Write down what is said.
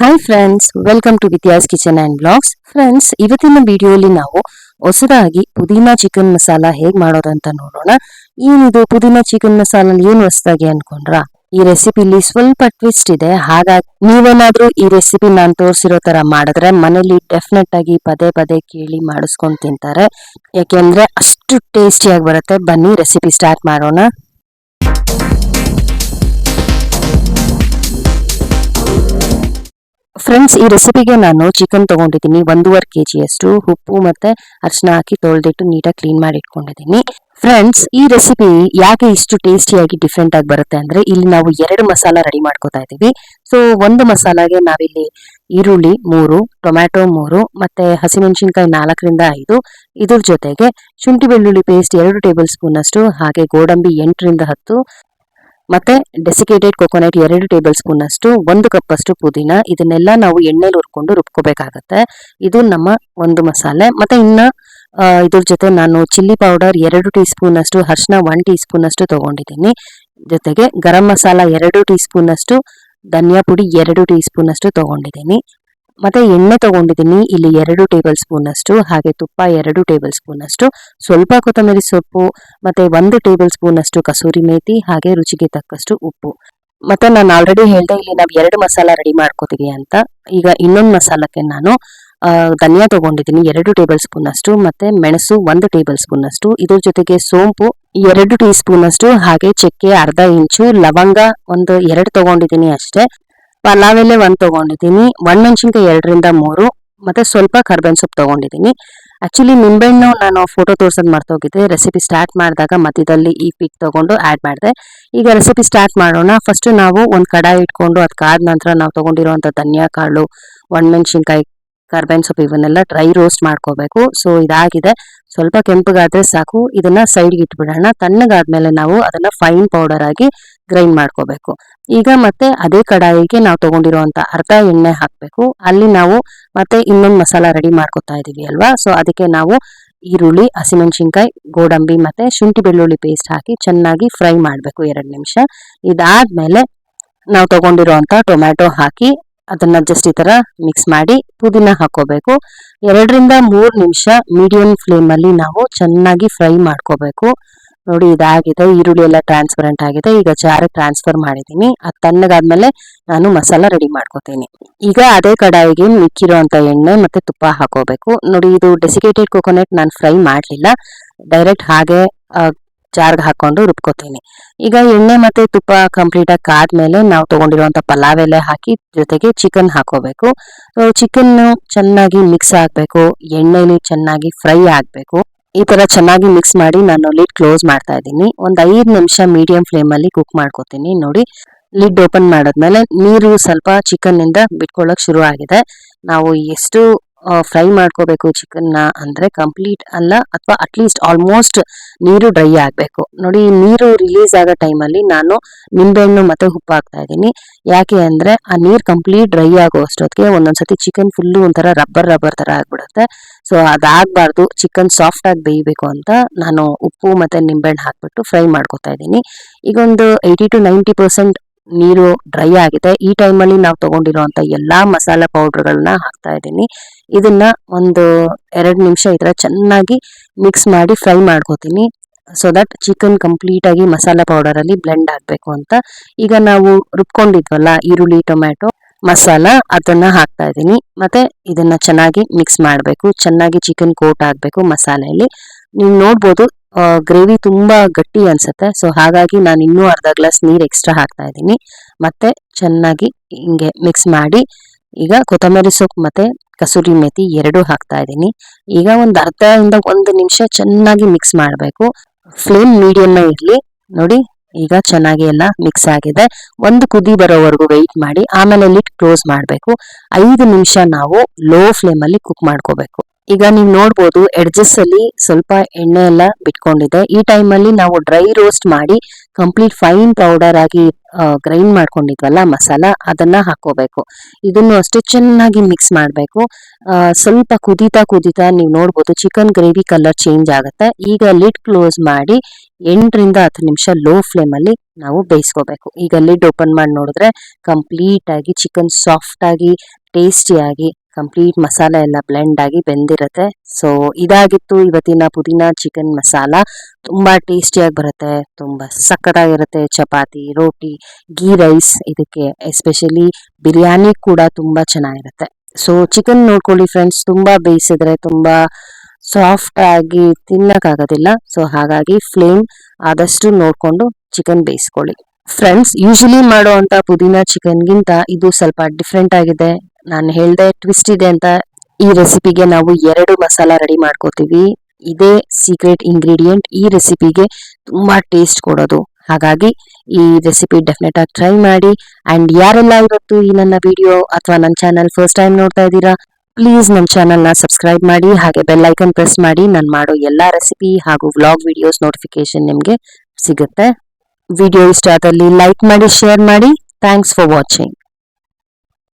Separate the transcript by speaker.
Speaker 1: Hi friends welcome to Vidya's kitchen and blogs friends ಇವತ್ತಿನ ವಿಡಿಯೋಲಿ ನಾವು ಹೊಸದಾಗಿ ಪುದೀನಾ ಚಿಕನ್ ಮಸಾಲ ಹೇಗ್ ಮಾಡೋದಂತ ನೋಡೋಣ. ಏನಿದು ಪುದೀನಾ ಚಿಕನ್ ಮಸಾಲ ಏನು ಹೊಸದಾಗಿ ಅನ್ಕೊಂಡ್ರ? ಈ ರೆಸಿಪಿಲಿ ಸ್ವಲ್ಪ ಟ್ವಿಸ್ಟ್ ಇದೆ. ಹಾಗಾಗಿ ನೀವೇನಾದ್ರೂ ಈ ರೆಸಿಪಿ ನಾನು ತೋರಿಸಿರೋ ತರ ಮಾಡಿದ್ರೆ ಮನೇಲಿ ಡೆಫಿನೆಟ್ ಆಗಿ ಪದೇ ಪದೇ ಕೇಳಿ ಮಾಡಿಸ್ಕೊಂಡು ತಿಂತಾರೆ. ಯಾಕೆಂದ್ರೆ ಅಷ್ಟು ಟೇಸ್ಟಿಯಾಗಿ ಬರುತ್ತೆ. ಬನ್ನಿ ರೆಸಿಪಿ ಸ್ಟಾರ್ಟ್ ಮಾಡೋಣ. ಫ್ರೆಂಡ್ಸ್ ಈ ರೆಸಿಪಿಗೆ ನಾನು ಚಿಕನ್ ತಗೊಂಡಿದ್ದೀನಿ. ಒಂದೂವರೆ ಕೆ ಜಿಯಷ್ಟು ಉಪ್ಪು ಮತ್ತೆ ಅರಿಶಿನ ಹಾಕಿ ತೊಳೆದಿಟ್ಟು ನೀಟಾಗಿ ಕ್ಲೀನ್ ಮಾಡಿ ಇಟ್ಕೊಂಡಿದ್ದೀನಿ. ಫ್ರೆಂಡ್ಸ್ ಈ ರೆಸಿಪಿ ಯಾಕೆ ಇಷ್ಟು ಟೇಸ್ಟಿಯಾಗಿ ಡಿಫ್ರೆಂಟ್ ಆಗಿ ಬರುತ್ತೆ ಅಂದ್ರೆ ಇಲ್ಲಿ ನಾವು ಎರಡು ಮಸಾಲ ರೆಡಿ ಮಾಡ್ಕೋತಾ ಇದೀವಿ ಸೊ ಒಂದು ಮಸಾಲಾಗೆ ನಾವಿಲ್ಲಿ ಈರುಳ್ಳಿ ಮೂರು, ಟೊಮ್ಯಾಟೊ ಮೂರು ಮತ್ತೆ ಹಸಿಮೆಣಸಿನ್ಕಾಯಿ ನಾಲ್ಕರಿಂದ ಐದು. ಇದ್ರ ಜೊತೆಗೆ ಶುಂಠಿ ಬೆಳ್ಳುಳ್ಳಿ ಪೇಸ್ಟ್ ಎರಡು ಟೇಬಲ್ ಸ್ಪೂನ್ ಅಷ್ಟು, ಹಾಗೆ ಗೋಡಂಬಿ ಎಂಟರಿಂದ ಹತ್ತು ಮತ್ತೆ ಡೆಸಿಕೇಟೆಡ್ ಕೊಕೊನಟ್ ಎರಡು ಟೇಬಲ್ ಸ್ಪೂನ್ ಅಷ್ಟು, ಒಂದು ಕಪ್ ಅಷ್ಟು ಪುದೀನ, ಇದನ್ನೆಲ್ಲ ನಾವು ಎಣ್ಣೆಲಿ ಹುರ್ಕೊಂಡು ರುಬ್ಕೋಬೇಕಾಗತ್ತೆ. ಇದು ನಮ್ಮ ಒಂದು ಮಸಾಲೆ. ಮತ್ತೆ ಇನ್ನ ಇದ್ರ ಜೊತೆ ನಾನು ಚಿಲ್ಲಿ ಪೌಡರ್ ಎರಡು ಟೀ ಸ್ಪೂನ್ ಅಷ್ಟು ಅರ್ಶಿನ ಒನ್ ಟೀ ಸ್ಪೂನ್ ಅಷ್ಟು ತಗೊಂಡಿದ್ದೀನಿ. ಜೊತೆಗೆ ಗರಂ ಮಸಾಲ ಎರಡು ಟೀ ಸ್ಪೂನ್ ಅಷ್ಟು, ಧನಿಯಾ ಪುಡಿ ಎರಡು ಟೀ ಸ್ಪೂನ್ ಅಷ್ಟು ತಗೊಂಡಿದ್ದೀನಿ. ಮತ್ತೆ ಎಣ್ಣೆ ತಗೊಂಡಿದ್ದೀನಿ. ಇಲ್ಲಿ ಎರಡು ಟೇಬಲ್ ಸ್ಪೂನ್ ಅಷ್ಟು, ಹಾಗೆ ತುಪ್ಪ ಎರಡು ಟೇಬಲ್ ಸ್ಪೂನ್ ಅಷ್ಟು, ಸ್ವಲ್ಪ ಕೊತ್ತಂಬರಿ ಸೊಪ್ಪು, ಮತ್ತೆ ಒಂದು ಟೇಬಲ್ ಸ್ಪೂನ್ ಅಷ್ಟು ಕಸೂರಿ ಮೇತಿ, ಹಾಗೆ ರುಚಿಗೆ ತಕ್ಕಷ್ಟು ಉಪ್ಪು. ಮತ್ತೆ ನಾನು ಆಲ್ರೆಡಿ ಹೇಳಿದೆ, ಇಲ್ಲಿ ನಾವು ಎರಡು ಮಸಾಲ ರೆಡಿ ಮಾಡ್ಕೋತೀವಿ ಅಂತ. ಈಗ ಇನ್ನೊಂದು ಮಸಾಲಕ್ಕೆ ನಾನು ಧನಿಯಾ ತಗೊಂಡಿದ್ದೀನಿ. ಎರಡು ಟೇಬಲ್ ಸ್ಪೂನ್ ಅಷ್ಟು, ಮತ್ತೆ ಮೆಣಸು ಒಂದು ಟೇಬಲ್ ಸ್ಪೂನ್ ಅಷ್ಟು. ಇದ್ರ ಜೊತೆಗೆ ಸೋಂಪು ಎರಡು ಟೀ ಸ್ಪೂನ್ ಅಷ್ಟು, ಹಾಗೆ ಚಕ್ಕೆ ಅರ್ಧ ಇಂಚು, ಲವಂಗ ಒಂದು ಎರಡು ತಗೊಂಡಿದ್ದೀನಿ ಅಷ್ಟೇ. ಪಲಾವ್ ಎಲೆ ಒಂದು ತಗೊಂಡಿದ್ದೀನಿ ಒಣಮೆಣಸಿನ್ಕಾಯಿ ಎರಡರಿಂದ ಮೂರು, ಮತ್ತೆ ಸ್ವಲ್ಪ ಕರ್ಬೇವಿನ ಸೊಪ್ಪು ತಗೊಂಡಿದ್ದೀನಿ. ಆಕ್ಚುಲಿ ನಿಂಬೆಹಣ್ಣು ನಾನು ಫೋಟೋ ತೋರ್ಸೋದು ಮರ್ತೋಗಿದ್ದೆ ರೆಸಿಪಿ ಸ್ಟಾರ್ಟ್ ಮಾಡಿದಾಗ ಮಧ್ಯದಲ್ಲಿ ಈ ಪಿಕ್ ತಗೊಂಡು ಆ್ಯಡ್ ಮಾಡಿದೆ. ಈಗ ರೆಸಿಪಿ ಸ್ಟಾರ್ಟ್ ಮಾಡೋಣ. ಫಸ್ಟ್ ನಾವು ಒಂದು ಕಡಾಯಿ ಇಟ್ಕೊಂಡು ಅದಕ್ಕಾದ ನಂತರ ನಾವು ತೊಗೊಂಡಿರುವಂಥ ಧನಿಯಾ ಕಾಳು ಒಣಮೆಣಸಿನ್ಕಾಯಿ ಕರ್ಬೇವಿನ ಸೊಪ್ಪು ಇವನ್ನೆಲ್ಲ ಡ್ರೈ ರೋಸ್ಟ್ ಮಾಡ್ಕೋಬೇಕು. ಸೊ ಇದಾಗಿದೆ. ಸ್ವಲ್ಪ ಕೆಂಪಗಾದ್ರೆ ಸಾಕು. ಇದನ್ನ ಸೈಡ್ಗೆ ಇಟ್ಬಿಡೋಣ. ತಣ್ಣಗಾದ್ಮೇಲೆ ನಾವು ಅದನ್ನ ಫೈನ್ ಪೌಡರ್ ಆಗಿ ಗ್ರೈಂಡ್ ಮಾಡ್ಕೋಬೇಕು. ಈಗ ಮತ್ತೆ ಅದೇ ಕಡಾಯಿಗೆ ನಾವು ತಗೊಂಡಿರುವಂತ ಅರ್ಧ ಎಣ್ಣೆ ಹಾಕಬೇಕು. ಅಲ್ಲಿ ನಾವು ಮತ್ತೆ ಇನ್ನೊಂದು ಮಸಾಲ ರೆಡಿ ಮಾಡ್ಕೊತಾ ಇದೀವಿ ಅಲ್ವಾ? ಸೊ ಅದಕ್ಕೆ ನಾವು ಈರುಳ್ಳಿ, ಹಸಿಮೆಣಸಿನ್ಕಾಯಿ, ಗೋಡಂಬಿ ಮತ್ತೆ ಶುಂಠಿ ಬೆಳ್ಳುಳ್ಳಿ ಪೇಸ್ಟ್ ಹಾಕಿ ಚೆನ್ನಾಗಿ ಫ್ರೈ ಮಾಡಬೇಕು ಎರಡು ನಿಮಿಷ. ಇದಾದ್ಮೇಲೆ ನಾವು ತಗೊಂಡಿರುವಂತ ಟೊಮ್ಯಾಟೊ ಹಾಕಿ ಅದನ್ನ ಜಸ್ಟ್ ಈ ತರ ಮಿಕ್ಸ್ ಮಾಡಿ ಪುದೀನ ಹಾಕೋಬೇಕು ಎರಡರಿಂದ ಮೂರು ನಿಮಿಷ ಮೀಡಿಯಂ ಫ್ಲೇಮ್ ಅಲ್ಲಿ ನಾವು ಚೆನ್ನಾಗಿ ಫ್ರೈ ಮಾಡ್ಕೋಬೇಕು. ನೋಡಿ, ಇದಾಗಿದೆ, ಈರುಳ್ಳಿ ಎಲ್ಲ ಟ್ರಾನ್ಸ್ಪರೆಂಟ್ ಆಗಿದೆ. ಈಗ ಜಾರಿಗೆ ಟ್ರಾನ್ಸ್ಫರ್ ಮಾಡಿದ್ದೀನಿ. ಅದು ತಣ್ಣಗಾದ್ಮೇಲೆ ನಾನು ಮಸಾಲ ರೆಡಿ ಮಾಡ್ಕೋತೀನಿ. ಈಗ ಅದೇ ಕಡಾಯಿಗೆ ಮಿಕ್ಕಿರುವಂತ ಎಣ್ಣೆ ಮತ್ತೆ ತುಪ್ಪ ಹಾಕೋಬೇಕು. ನೋಡಿ, ಇದು ಡೆಸಿಕೇಟೆಡ್ ಕೊಕೊನಟ್ ನಾನು ಫ್ರೈ ಮಾಡಲಿಲ್ಲ. ಡೈರೆಕ್ಟ್ ಹಾಗೆ ಜಾರ್ಗೆ ಹಾಕೊಂಡು ರುಬ್ಕೋತೀನಿ. ಈಗ ಎಣ್ಣೆ ಮತ್ತೆ ತುಪ್ಪ ಕಂಪ್ಲೀಟ್ ಆಗಿ ನಾವು ತಗೊಂಡಿರುವಂತ ಪಲಾವ್ ಎಲೆ ಹಾಕಿ, ಜೊತೆಗೆ ಚಿಕನ್ ಹಾಕೋಬೇಕು. ಚಿಕನ್ ಚೆನ್ನಾಗಿ ಮಿಕ್ಸ್ ಆಗ್ಬೇಕು. ಎಣ್ಣೆಲಿ ಚೆನ್ನಾಗಿ ಫ್ರೈ ಆಗ್ಬೇಕು. ಈ ತರ ಚೆನ್ನಾಗಿ ಮಿಕ್ಸ್ ಮಾಡಿ ನಾನು ಲಿಡ್ ಕ್ಲೋಸ್ ಮಾಡ್ತಾ ಇದ್ದೀನಿ. ಒಂದು ಐದು ನಿಮಿಷ ಮೀಡಿಯಂ ಫ್ಲೇಮ್ ಅಲ್ಲಿ ಕುಕ್ ಮಾಡ್ಕೋತೀನಿ. ನೋಡಿ ಲಿಡ್ ಓಪನ್ ಮಾಡಿದ್ಮೇಲೆ ನೀರು ಸ್ವಲ್ಪ ಚಿಕನ್ನಿಂದ ಬಿಟ್ಕೊಳ್ಳೋಕೆ ಶುರು ಆಗಿದೆ. ನಾವು ಎಷ್ಟು ಫ್ರೈ ಮಾಡ್ಕೋಬೇಕು ಚಿಕನ್ನ ಅಂದ್ರೆ ಕಂಪ್ಲೀಟ್ ಅಲ್ಲ ಅಥವಾ ಅಟ್ಲೀಸ್ಟ್ ಆಲ್ಮೋಸ್ಟ್ ನೀರು ಡ್ರೈ ಆಗಬೇಕು. ನೋಡಿ, ನೀರು ರಿಲೀಸ್ ಆಗೋ ಟೈಮಲ್ಲಿ ನಾನು ನಿಂಬೆಹಣ್ಣು ಮತ್ತೆ ಉಪ್ಪು ಹಾಕ್ತಾ ಇದ್ದೀನಿ. ಯಾಕೆ ಅಂದ್ರೆ ಆ ನೀರು ಕಂಪ್ಲೀಟ್ ಡ್ರೈ ಆಗೋ ಅಷ್ಟೊತ್ತಿಗೆ ಒಂದೊಂದ್ಸತಿ ಚಿಕನ್ ಫುಲ್ಲು ಒಂಥರ ರಬ್ಬರ್ ರಬ್ಬರ್ ತರ ಆಗಿಬಿಡುತ್ತೆ. ಸೊ ಅದಾಗಬಾರ್ದು ಚಿಕನ್ ಸಾಫ್ಟ್ ಆಗಿ ಬೇಯಬೇಕು ಅಂತ ನಾನು ಉಪ್ಪು ಮತ್ತೆ ನಿಂಬೆಹಣ್ಣು ಹಾಕ್ಬಿಟ್ಟು ಫ್ರೈ ಮಾಡ್ಕೊತಾ ಇದ್ದೀನಿ. ಈಗ ಒಂದು ಏಯ್ಟಿ ಟು ನೈಂಟಿ ಪರ್ಸೆಂಟ್ ನೀರು ಡ್ರೈ ಆಗಿದೆ. ಈ ಟೈಮಲ್ಲಿ ನಾವು ತಗೊಂಡಿರುವಂತ ಎಲ್ಲಾ ಮಸಾಲೆ ಪೌಡರ್ಗಳನ್ನ ಹಾಕ್ತಾ ಇದ್ದೀನಿ. ಇದನ್ನ ಒಂದು ಎರಡು ನಿಮಿಷ ಈ ಚೆನ್ನಾಗಿ ಮಿಕ್ಸ್ ಮಾಡಿ ಫ್ರೈ ಮಾಡ್ಕೋತೀನಿ. ಸೊ ದಟ್ ಚಿಕನ್ ಕಂಪ್ಲೀಟ್ ಆಗಿ ಮಸಾಲೆ ಪೌಡರ್ ಅಲ್ಲಿ ಬ್ಲೆಂಡ್ ಆಗ್ಬೇಕು ಅಂತ. ಈಗ ನಾವು ರುಬ್ಕೊಂಡಿದ್ವಲ್ಲ ಈರುಳ್ಳಿ, ಟೊಮ್ಯಾಟೊ, ಮಸಾಲ ಅದನ್ನ ಹಾಕ್ತಾ ಇದ್ದೀನಿ. ಮತ್ತೆ ಇದನ್ನ ಚೆನ್ನಾಗಿ ಮಿಕ್ಸ್ ಮಾಡಬೇಕು. ಚೆನ್ನಾಗಿ ಚಿಕನ್ ಕೋಟ್ ಆಗ್ಬೇಕು ಮಸಾಲೆಯಲ್ಲಿ. ನೀವು ನೋಡ್ಬೋದು ಗ್ರೇವಿ ತುಂಬಾ ಗಟ್ಟಿ ಅನ್ಸುತ್ತೆ. ಸೊ ಹಾಗಾಗಿ ನಾನು ಇನ್ನೂ ಅರ್ಧ ಗ್ಲಾಸ್ ನೀರು ಎಕ್ಸ್ಟ್ರಾ ಹಾಕ್ತಾ ಇದ್ದೀನಿ. ಮತ್ತೆ ಚೆನ್ನಾಗಿ ಹಿಂಗೆ ಮಿಕ್ಸ್ ಮಾಡಿ, ಈಗ ಕೊತ್ತಂಬರಿ ಸೊಪ್ಪು ಮತ್ತೆ ಕಸೂರಿ ಮೇಥಿ ಎರಡೂ ಹಾಕ್ತಾ ಇದ್ದೀನಿ. ಈಗ ಒಂದು ಅರ್ಧ ಇಂದ ಒಂದು ನಿಮಿಷ ಚೆನ್ನಾಗಿ ಮಿಕ್ಸ್ ಮಾಡಬೇಕು. ಫ್ಲೇಮ್ ಮೀಡಿಯಂ ಇರಲಿ. ನೋಡಿ, ಈಗ ಚೆನ್ನಾಗಿ ಎಲ್ಲ ಮಿಕ್ಸ್ ಆಗಿದೆ. ಒಂದು ಕುದಿ ಬರೋವರೆಗೂ ವೆಯ್ಟ್ ಮಾಡಿ, ಆಮೇಲೆ ಲಿಟ್ ಕ್ಲೋಸ್ ಮಾಡಬೇಕು. ಐದು ನಿಮಿಷ ನಾವು ಲೋ ಫ್ಲೇಮ್ ಅಲ್ಲಿ ಕುಕ್ ಮಾಡ್ಕೋಬೇಕು. ಈಗ ನೀವು ನೋಡ್ಬೋದು ಎಡ್ಜಸ್ ಅಲ್ಲಿ ಸ್ವಲ್ಪ ಎಣ್ಣೆ ಎಲ್ಲ ಬಿಟ್ಕೊಂಡಿದೆ. ಈ ಟೈಮ್ ಅಲ್ಲಿ ನಾವು ಡ್ರೈ ರೋಸ್ಟ್ ಮಾಡಿ ಕಂಪ್ಲೀಟ್ ಫೈನ್ ಪೌಡರ್ ಆಗಿ ಗ್ರೈಂಡ್ ಮಾಡ್ಕೊಂಡಿದ್ವಲ್ಲ ಮಸಾಲ, ಅದನ್ನ ಹಾಕೋಬೇಕು ಇದನ್ನು ಅಷ್ಟೇ ಚೆನ್ನಾಗಿ ಮಿಕ್ಸ್ ಮಾಡಬೇಕು. ಸ್ವಲ್ಪ ಕುದೀತಾ ಕುದೀತಾ ನೀವು ನೋಡ್ಬೋದು ಚಿಕನ್ ಗ್ರೇವಿ ಕಲರ್ ಚೇಂಜ್ ಆಗುತ್ತೆ. ಈಗ ಲಿಡ್ ಕ್ಲೋಸ್ ಮಾಡಿ ಎಂಟರಿಂದ ಹತ್ತು ನಿಮಿಷ ಲೋ ಫ್ಲೇಮ್ ಅಲ್ಲಿ ನಾವು ಬೇಯಿಸ್ಕೋಬೇಕು. ಈಗ ಲಿಡ್ ಓಪನ್ ಮಾಡಿ ನೋಡಿದ್ರೆ ಕಂಪ್ಲೀಟ್ ಆಗಿ ಚಿಕನ್ ಸಾಫ್ಟ್ ಆಗಿ ಟೇಸ್ಟಿಯಾಗಿ ಕಂಪ್ಲೀಟ್ ಮಸಾಲ ಎಲ್ಲ ಬ್ಲೆಂಡ್ ಆಗಿ ಬೆಂದಿರುತ್ತೆ. ಸೊ ಇದಾಗಿತ್ತು ಇವತ್ತಿನ ಪುದೀನ ಚಿಕನ್ ಮಸಾಲ ತುಂಬಾ ಟೇಸ್ಟಿಯಾಗಿ ಬರುತ್ತೆ. ತುಂಬಾ ಸಕ್ಕತ್ತಾಗಿರುತ್ತೆ. ಚಪಾತಿ, ರೋಟಿ ಗೀ ರೈಸ್ ಇದಕ್ಕೆ ಎಸ್ಪೆಷಲಿ ಬಿರಿಯಾನಿ ಕೂಡ ತುಂಬಾ ಚೆನ್ನಾಗಿರುತ್ತೆ. ಸೊ ಚಿಕನ್ ನೋಡ್ಕೊಳ್ಳಿ ಫ್ರೆಂಡ್ಸ್ ತುಂಬಾ ಬೇಯಿಸಿದ್ರೆ ತುಂಬಾ ಸಾಫ್ಟ್ ಆಗಿ ತಿನ್ನಕ್ಕಾಗೋದಿಲ್ಲ. ಸೊ ಹಾಗಾಗಿ ಫ್ಲೇಮ್ ಆದಷ್ಟು ನೋಡ್ಕೊಂಡು ಚಿಕನ್ ಬೇಯಿಸ್ಕೊಳ್ಳಿ. ಫ್ರೆಂಡ್ಸ್ ಯೂಶಲಿ ಮಾಡುವಂತ ಪುದೀನ ಚಿಕನ್ಗಿಂತ ಇದು ಸ್ವಲ್ಪ ಡಿಫ್ರೆಂಟ್ ಆಗಿದೆ. ನಾನು ಹೇಳ್ದೆ ಟ್ವಿಸ್ಟ್ ಇದೆ ಅಂತ, ಈ ರೆಸಿಪಿಗೆ ನಾವು ಎರಡು ಮಸಾಲ ರೆಡಿ ಮಾಡ್ಕೋತೀವಿ. ಇದೇ ಸೀಕ್ರೆಟ್ ಇಂಗ್ರೀಡಿಯೆಂಟ್ ಈ ರೆಸಿಪಿಗೆ ತುಂಬಾ ಟೇಸ್ಟ್ ಕೊಡೋದು. ಹಾಗಾಗಿ ಈ ರೆಸಿಪಿ ಡೆಫಿನೆಟ್ ಆಗಿ ಟ್ರೈ ಮಾಡಿ. ಅಂಡ್ ಯಾರೆಲ್ಲ ಇವತ್ತು ಈ ನನ್ನ ವಿಡಿಯೋ ಅಥವಾ ನನ್ನ ಚಾನಲ್ ಫಸ್ಟ್ ಟೈಮ್ ನೋಡ್ತಾ ಇದ್ದೀರಾ ಪ್ಲೀಸ್ ನಮ್ಮ ಚಾನಲ್ನ ಸಬ್ಸ್ಕ್ರೈಬ್ ಮಾಡಿ, ಹಾಗೆ ಬೆಲ್ ಐಕನ್ ಪ್ರೆಸ್ ಮಾಡಿ. ನಾನು ಮಾಡೋ ಎಲ್ಲಾ ರೆಸಿಪಿ ಹಾಗೂ ವ್ಲಾಗ್ ವಿಡಿಯೋಸ್ ನೋಟಿಫಿಕೇಶನ್ ನಿಮಗೆ ಸಿಗುತ್ತೆ. ವಿಡಿಯೋ ಇಷ್ಟ ಲೈಕ್ ಮಾಡಿ ಶೇರ್ ಮಾಡಿ. Thanks for watching